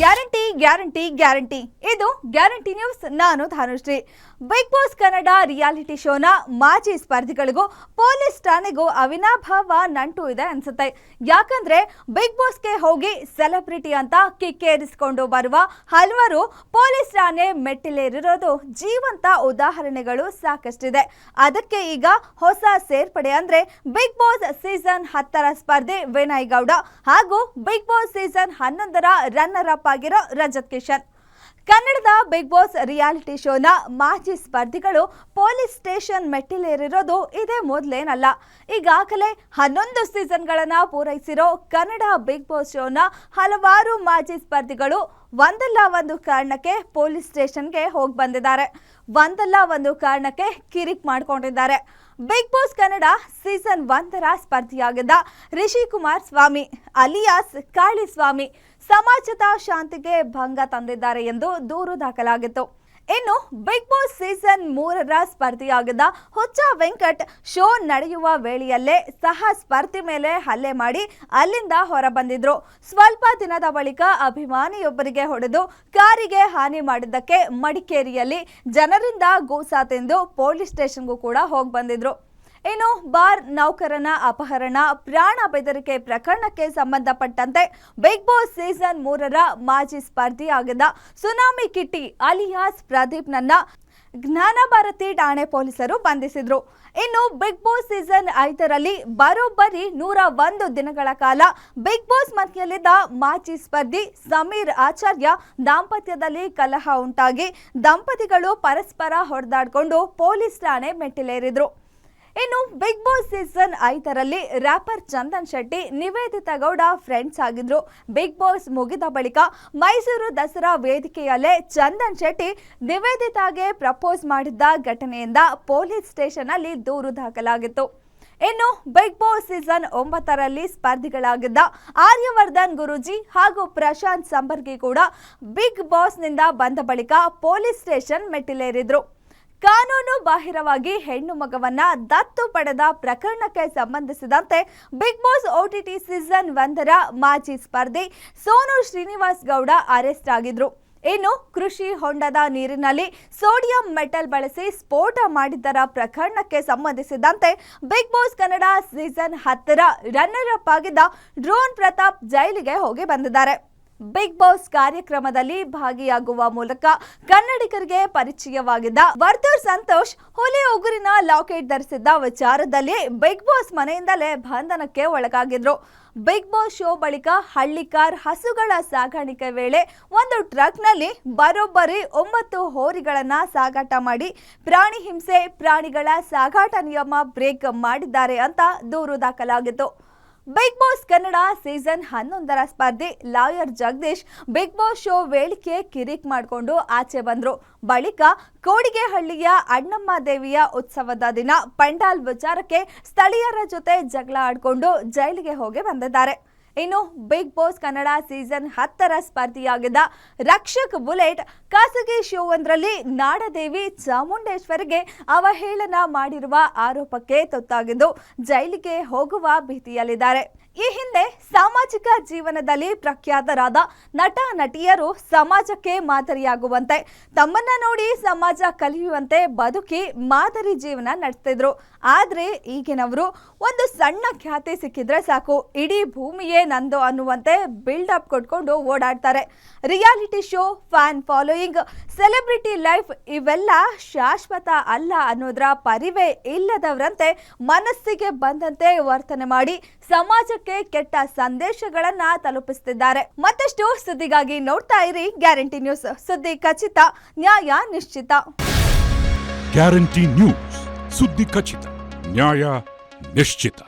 Guarantee guarantee guarantee. ಇದು guarantee news. ನಾನು Dhanushree Bigg Boss Kannada reality ಶೋನ ಮಾಜಿ ಸ್ಪರ್ಧಿಗಳಿಗೂ ಪೊಲೀಸ್ ಠಾಣೆಗೂ ಅವಿನಾಭಾವ ನಂಟು ಇದೆ ಅನ್ಸುತ್ತೆ. ಯಾಕಂದ್ರೆ ಬಿಗ್ ಬಾಸ್ಗೆ ಹೋಗಿ ಸೆಲೆಬ್ರಿಟಿ ಅಂತ ಕಿಕ್ಕೇರಿಸಿಕೊಂಡು ಬರುವ ಹಲವರು ಪೊಲೀಸ್ ಠಾಣೆ ಮೆಟ್ಟಿಲೇರಿರೋದು ಜೀವಂತ ಉದಾಹರಣೆಗಳು ಸಾಕಷ್ಟಿದೆ. ಅದಕ್ಕೆ ಈಗ ಹೊಸ ಸೇರ್ಪಡೆ ಅಂದ್ರೆ ಬಿಗ್ ಬಾಸ್ ಸೀಸನ್ ಹತ್ತರ ಸ್ಪರ್ಧೆ ವಿನಯ್ ಗೌಡ ಹಾಗೂ ಬಿಗ್ ಬಾಸ್ ಸೀಸನ್ ಹನ್ನೊಂದರ ರನ್ನರ್ ಅಪ್ ಆಗಿರೋ ರಜತ್ ಕಿಶನ್ ಕನ್ನಡದ ಬಿಗ್ ಬಾಸ್ ರಿಯಾಲಿಟಿ ಶೋನ ಮಾಜಿ ಸ್ಪರ್ಧಿಗಳು ಪೊಲೀಸ್ ಸ್ಟೇಷನ್ ಮೆಟ್ಟಿಲೇರಿರೋದು ಇದೇ ಮೊದಲೇನಲ್ಲ. ಈಗಾಗಲೇ ಹನ್ನೊಂದು ಸೀಸನ್ಗಳನ್ನು ಪೂರೈಸಿರೋ ಕನ್ನಡ ಬಿಗ್ ಬಾಸ್ ಶೋನ ಹಲವಾರು ಮಾಜಿ ಸ್ಪರ್ಧಿಗಳು ಒಂದಲ್ಲ ಒಂದು ಕಾರಣಕ್ಕೆ ಪೊಲೀಸ್ ಸ್ಟೇಷನ್ಗೆ ಹೋಗಿ ಬಂದಿದ್ದಾರೆ. ಒಂದಲ್ಲ ಒಂದು ಕಾರಣಕ್ಕೆ ಕಿರಿಕ್ ಮಾಡಿಕೊಂಡಿದ್ದಾರೆ. ಬಿಗ್ ಬಾಸ್ ಕನ್ನಡ ಸೀಸನ್ ಒಂದರ ಸ್ಪರ್ಧಿಯಾಗಿದ್ದ ರಿಷಿ ಕುಮಾರ್ ಸ್ವಾಮಿ, ಅಲಿಯಾಸ್ ಕಾಳಿ ಸ್ವಾಮಿ ಸಮಾಜದ ಶಾಂತಿಗೆ ಭಂಗ ತಂದಿದ್ದಾರೆ ಎಂದು ದೂರು ದಾಖಲಾಗಿತ್ತು. ಇನ್ನು ಬಿಗ್ ಬಾಸ್ ಸೀಸನ್ ಮೂರರ ಸ್ಪರ್ಧಿಯಾಗಿದ್ದ ಹುಚ್ಚ ವೆಂಕಟ್ ಶೋ ನಡೆಯುವ ವೇಳೆಯಲ್ಲೇ ಸಹ ಸ್ಪರ್ಧಿ ಮೇಲೆ ಹಲ್ಲೆ ಮಾಡಿ ಅಲ್ಲಿಂದ ಹೊರಬಂದಿದ್ರು. ಸ್ವಲ್ಪ ದಿನದ ಬಳಿಕ ಅಭಿಮಾನಿಯೊಬ್ಬರಿಗೆ ಹೊಡೆದು ಕಾರಿಗೆ ಹಾನಿ ಮಾಡಿದ್ದಕ್ಕೆ ಮಡಿಕೇರಿಯಲ್ಲಿ ಜನರಿಂದ ಗೂಸಾ ತಿಂದು ಪೊಲೀಸ್ ಸ್ಟೇಷನ್ಗೂ ಕೂಡ ಹೋಗಿ ಬಂದಿದ್ರು ಇನ್ನು ಬಾರ್ ನೌಕರನ ಅಪಹರಣ, ಪ್ರಾಣ ಬೆದರಿಕೆ ಪ್ರಕರಣಕ್ಕೆ ಸಂಬಂಧಪಟ್ಟಂತೆ ಬಿಗ್ ಬಾಸ್ ಸೀಸನ್ ಮೂರರ ಮಾಜಿ ಸ್ಪರ್ಧಿಯಾಗಿದ್ದ ಸುನಾಮಿ ಕಿಟ್ಟಿ ಅಲಿಯಾಸ್ ಪ್ರದೀಪ್ನನ್ನ ಜ್ಞಾನಭಾರತಿ ಠಾಣೆ ಪೊಲೀಸರು ಬಂಧಿಸಿದ್ರು. ಇನ್ನು ಬಿಗ್ ಬಾಸ್ ಸೀಸನ್ ಐದರಲ್ಲಿ ಬರೋಬ್ಬರಿ ನೂರ ಒಂದು ದಿನಗಳ ಕಾಲ ಬಿಗ್ ಬಾಸ್ ಮನೆಯಲ್ಲಿದ್ದ ಮಾಜಿ ಸ್ಪರ್ಧಿ ಸಮೀರ್ ಆಚಾರ್ಯ ದಾಂಪತ್ಯದಲ್ಲಿ ಕಲಹ ಉಂಟಾಗಿ ದಂಪತಿಗಳು ಪರಸ್ಪರ ಹೊಡೆದಾಡಿಕೊಂಡು ಪೊಲೀಸ್ ಠಾಣೆ ಮೆಟ್ಟಿಲೇರಿದ್ರು. ಇನ್ನು ಬಿಗ್ ಬಾಸ್ ಸೀಸನ್ ಐದರಲ್ಲಿ ರ್ಯಾಪರ್ ಚಂದನ್ ಶೆಟ್ಟಿ, ನಿವೇದಿತಾ ಗೌಡ ಫ್ರೆಂಡ್ಸ್ ಆಗಿದ್ರು. ಬಿಗ್ ಬಾಸ್ ಮುಗಿದ ಬಳಿಕ ಮೈಸೂರು ದಸರಾ ವೇದಿಕೆಯಲ್ಲೇ ಚಂದನ್ ಶೆಟ್ಟಿ ನಿವೇದಿತಾಗೆ ಪ್ರಪೋಸ್ ಮಾಡಿದ್ದ ಘಟನೆಯಿಂದ ಪೊಲೀಸ್ ಸ್ಟೇಷನ್ ಅಲ್ಲಿ ದೂರು ದಾಖಲಾಗಿತ್ತು. ಇನ್ನು ಬಿಗ್ ಬಾಸ್ ಸೀಸನ್ ಒಂಬತ್ತರಲ್ಲಿ ಸ್ಪರ್ಧಿಗಳಾಗಿದ್ದ ಆರ್ಯವರ್ಧನ್ ಗುರುಜಿ ಹಾಗೂ ಪ್ರಶಾಂತ್ ಸಂಬರ್ಗಿ ಕೂಡ ಬಿಗ್ ಬಾಸ್ನಿಂದ ಬಂದ ಬಳಿಕ ಪೊಲೀಸ್ ಸ್ಟೇಷನ್ ಮೆಟ್ಟಿಲೇರಿದ್ರು. ಕಾನೂನು ಬಾಹಿರವಾಗಿ ಹೆಣ್ಣು ಮಗವನ್ನ ದತ್ತು ಪಡೆದ ಪ್ರಕರಣಕ್ಕೆ ಸಂಬಂಧಿಸಿದಂತೆ ಬಿಗ್ ಬಾಸ್ ಓಟಿಟಿ ಸೀಸನ್ ಒಂದರ ಮಾಜಿ ಸ್ಪರ್ಧಿ ಸೋನು ಶ್ರೀನಿವಾಸ್ ಗೌಡ ಅರೆಸ್ಟ್ ಆಗಿದ್ರು. ಇನ್ನು ಕೃಷಿ ಹೊಂಡದ ನೀರಿನಲ್ಲಿ ಸೋಡಿಯಂ ಮೆಟಲ್ ಬಳಸಿ ಸ್ಫೋಟ ಮಾಡಿದ್ದರ ಪ್ರಕರಣಕ್ಕೆ ಸಂಬಂಧಿಸಿದಂತೆ ಬಿಗ್ ಬಾಸ್ ಕನ್ನಡ ಸೀಸನ್ ಹತ್ತರ ರನ್ನರ್ ಅಪ್ ಆಗಿದ್ದ ಡ್ರೋನ್ ಪ್ರತಾಪ್ ಜೈಲಿಗೆ ಹೋಗಿ ಬಂದಿದ್ದಾರೆ. ಬಿಗ್ ಬಾಸ್ ಕಾರ್ಯಕ್ರಮದಲ್ಲಿ ಭಾಗಿಯಾಗುವ ಮೂಲಕ ಕನ್ನಡಿಗರಿಗೆ ಪರಿಚಯವಾಗಿದ್ದ ವರ್ತೂರ್ ಸಂತೋಷ್ ಹುಲಿ ಉಗುರಿನ ಲಾಕೆಟ್ ಧರಿಸಿದ್ದ ವಿಚಾರದಲ್ಲಿ ಬಿಗ್ ಬಾಸ್ ಮನೆಯಿಂದಲೇ ಬಂಧನಕ್ಕೆ ಒಳಗಾಗಿದ್ರು. ಬಿಗ್ ಬಾಸ್ ಶೋ ಬಳಿಕ ಹಳ್ಳಿಕಾರ್ ಹಸುಗಳ ಸಾಗಾಣಿಕೆ ವೇಳೆ ಒಂದು ಟ್ರಕ್ನಲ್ಲಿ ಬರೋಬ್ಬರಿ ಒಂಬತ್ತು ಹೋರಿಗಳನ್ನ ಸಾಗಾಟ ಮಾಡಿ ಪ್ರಾಣಿ ಹಿಂಸೆ, ಪ್ರಾಣಿಗಳ ಸಾಗಾಟ ನಿಯಮ ಬ್ರೇಕ್ ಮಾಡಿದ್ದಾರೆ ಅಂತ ದೂರು ದಾಖಲಾಗಿತ್ತು. ಬಿಗ್ ಬಾಸ್ ಕನ್ನಡ ಸೀಸನ್ ಹನ್ನೊಂದರ ಸ್ಪರ್ಧಿ. Lawyer Jagadish Bigg Boss show ವೇಳಿಕೆ ಕಿರಿಕ್ ಮಾಡಿಕೊಂಡು ಆಚೆ ಬಂದ್ರು. ಬಳಿಕ ಕೋಡಿಗೆಹಳ್ಳಿಯ ಅಣ್ಣಮ್ಮ ದೇವಿಯ ಉತ್ಸವದ ದಿನ ಪಂಡಾಲ್ ವಿಚಾರಕ್ಕೆ ಸ್ಥಳೀಯರ ಜೊತೆ ಜಗಳ ಆಡಿಕೊಂಡು ಜೈಲಿಗೆ ಹೋಗಿ ಬಂದಿದ್ದಾರೆ. ಇನ್ನು ಬಿಗ್ ಬಾಸ್ ಕನ್ನಡ ಸೀಸನ್ ಹತ್ತರ ಸ್ಪರ್ಧಿಯಾಗಿದ್ದ ರಕ್ಷಕ್ ಬುಲೆಟ್ ಖಾಸಗಿ ಶೋ ಒಂದರಲ್ಲಿ ನಾಡದೇವಿ ಚಾಮುಂಡೇಶ್ವರಿಗೆ ಅವಹೇಳನ ಮಾಡಿರುವ ಆರೋಪಕ್ಕೆ ತುತ್ತಾಗಿದ್ದು ಜೈಲಿಗೆ ಹೋಗುವ ಭೀತಿಯಲ್ಲಿದ್ದಾರೆ. ಈ ಹಿಂದೆ ಸಾಮಾಜಿಕ ಜೀವನದಲ್ಲಿ ಪ್ರಖ್ಯಾತರಾದ ನಟ, ನಟಿಯರು ಸಮಾಜಕ್ಕೆ ಮಾದರಿಯಾಗುವಂತೆ, ತಮ್ಮನ್ನ ನೋಡಿ ಸಮಾಜ ಕಲಿಯುವಂತೆ ಬದುಕಿ ಮಾದರಿ ಜೀವನ ನಡೆಸ್ತಿದ್ರು. ಆದ್ರೆ ಈಗಿನವರು ಒಂದು ಸಣ್ಣ ಖ್ಯಾತಿ ಸಿಕ್ಕಿದ್ರೆ ಸಾಕು, ಇಡೀ ಭೂಮಿಯೇ ನಂದು ಅನ್ನುವಂತೆ ಬಿಲ್ಡಪ್ ಕೊಟ್ಕೊಂಡು ಓಡಾಡ್ತಾರೆ. Reality show fan following celebrity life ಇವೆಲ್ಲ ಶಾಶ್ವತ ಅಲ್ಲ ಅನ್ನೋದ್ರ ಪರಿವೇ ಇಲ್ಲದವರಂತೆ ಮನಸ್ಸಿಗೆ ಬಂದಂತೆ ವರ್ತನೆ ಮಾಡಿ ಸಮಾಜಕ್ಕೆ ಕೆಟ್ಟ ಸಂದೇಶಗಳನ್ನ ತಲುಪಿಸುತ್ತಿದ್ದಾರೆ ಮತ್ತಷ್ಟು ಸುದ್ದಿಗಾಗಿ ನೋಡ್ತಾ ಇರಿ ಗ್ಯಾರಂಟಿ ನ್ಯೂಸ್. ಸುದ್ದಿ ಖಚಿತ, ನ್ಯಾಯ ನಿಶ್ಚಿತ. ಗ್ಯಾರಂಟಿ ನ್ಯೂಸ್, ಸುದ್ದಿ ಖಚಿತ, ನ್ಯಾಯ ನಿಶ್ಚಿತ.